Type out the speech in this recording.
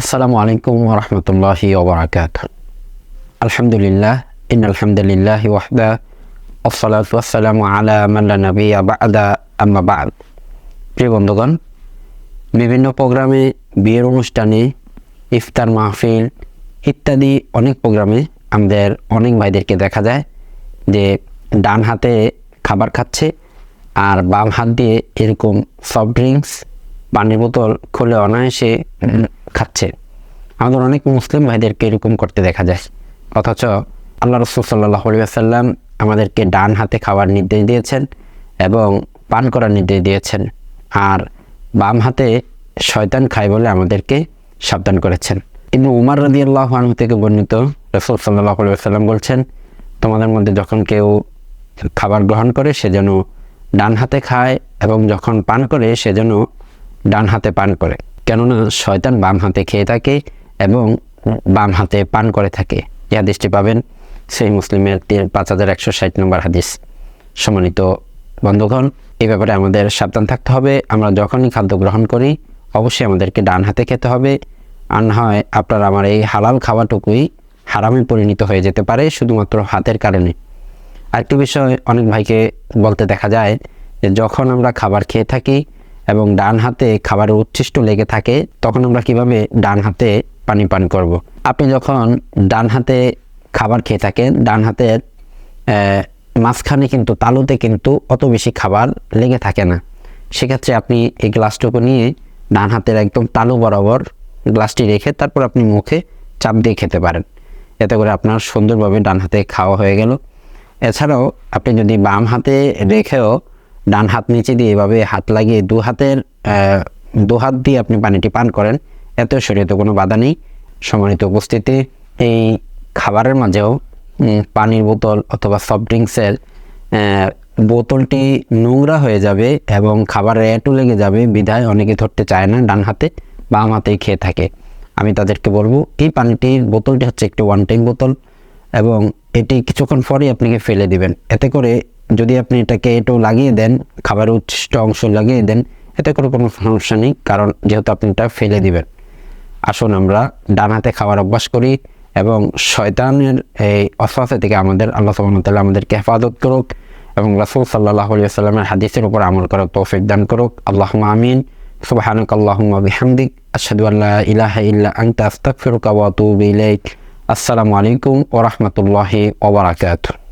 আসসালামু আলাইকুম ওরহমতুল্লাহি ওবরাকাত আলহামদুলিল্লাহ ইন আলহামদুলিল্লাহ ওয়াহদা আসসালাতু ওয়াসসালামু আলা মাল্লা নবিয়া বাদা, আম্মা বাদ। প্রিয় বন্ধুগণ, বিভিন্ন প্রোগ্রামে, বিয়ের অনুষ্ঠানে, ইফতার মাহফিল ইত্যাদি অনেক প্রোগ্রামে আমাদের অনেক ভাইদেরকে দেখা যায় যে ডান হাতে খাবার খাচ্ছে আর বাম হাত দিয়ে এরকম সফট ড্রিঙ্কস পানির বোতল খুলে অনায়াসে খাচ্ছে। আমাদের অনেক মুসলিম ভাইদেরকে এরকম করতে দেখা যায়। অথচ আল্লাহ রসুল সাল্লাহ আমাদেরকে ডান হাতে খাওয়ার নির্দেশ দিয়েছেন এবং পান করার নির্দেশ দিয়েছেন। আর বাম হাতে শয়তান খায় বলে আমাদেরকে সাবধান করেছেন। কিন্তু উমার রাদি আল্লাহ আনহু থেকে বর্ণিত রসুল সাল্লাহ সাল্লাম বলছেন, তোমাদের মধ্যে যখন কেউ খাবার গ্রহণ করে, সে যেন ডান হাতে খায় এবং যখন পান করে, সে যেন ডান হাতে পান করে। কেননা শয়তান বাম হাতে খেয়ে থাকে এবং বাম হাতে পান করে থাকে। এই হাদিসটি পাবেন সেই মুসলিমের তিন পাঁচ হাজার একশো ষাট নম্বর হাদিস। সম্মানিত বন্ধুগণ এই ব্যাপারে আমাদের সাবধান থাকতে হবে। আমরা যখনই খাদ্য গ্রহণ করি, অবশ্যই আমাদেরকে ডান হাতে খেতে হবে। আর না হয় আপনার আমার এই হালাল খাওয়াটুকুই হারামে পরিণত হয়ে যেতে পারে, শুধুমাত্র হাতের কারণে। আরেকটি বিষয় অনেক ভাইকে বলতে দেখা যায় যে, যখন আমরা খাবার খেয়ে থাকি এবং ডান হাতে খাবারের উচ্ছিষ্ট লেগে থাকে, তখন আমরা কীভাবে ডান হাতে পানি পান করব। আপনি যখন ডান হাতে খাবার খেয়ে থাকেন, ডান হাতের মাঝখানে কিন্তু তালুতে কিন্তু অত বেশি খাবার লেগে থাকে না। সেক্ষেত্রে আপনি এই গ্লাসটুকু নিয়ে ডান হাতের একদম তালু বরাবর গ্লাসটি রেখে তারপর আপনি মুখে চাপ দিয়ে খেতে পারেন। এতে করে আপনার সুন্দরভাবে ডান হাতে খাওয়া হয়ে গেল। এছাড়াও আপনি যদি বাম হাতে রেখেও ডান হাত নিচে দিয়ে এভাবে হাত লাগিয়ে দু হাতের দু হাত দিয়ে আপনি পানিটি পান করেন। এতেও শরীরে তো কোনো বাধা নেই। সম্মানিত উপস্থিতি, এই খাবারের মাঝেও পানির বোতল অথবা সফট ড্রিঙ্কসের বোতলটি নোংরা হয়ে যাবে এবং খাবারের এঁটু লেগে যাবে। বিধায় অনেকে ধরতে চায় না ডান হাতে বাম হাতেই খেয়ে থাকে। আমি তাদেরকে বলব, এই পানিটির বোতলটি হচ্ছে একটি ওয়ান টাইম বোতল এবং এটি কিছুক্ষণ পরেই আপনাকে ফেলে দিবেন। এতে করে যদি আপনি এটাকে এটু লাগিয়ে দেন, খাবারের উচ্ছিষ্ট অংশ লাগিয়ে দেন, এতে করে কোনো সমস্যা নেই, কারণ যেহেতু আপনি এটা ফেলে দিবেন। আসুন আমরা ডান হাতে খাওয়ার অভ্যাস করি এবং শয়তানের এই অসফাসা থেকে আমাদের আল্লাহ সুবহানাহু আমাদেরকে হেফাজত করুক এবং রাসূল আলাইহি সাল্লামের হাদিসের উপর আমল করার তৌফিক দান করুক। আল্লাহুম্মা আমিন। সুবহানাক ইলাহা ইল্লা আনতা, আস্তাগফিরুকা ওয়া আতুবু ইলাইক। আসসালামু আলাইকুম ওয়া রাহমাতুল্লাহি ওয়া বারাকাতুহু।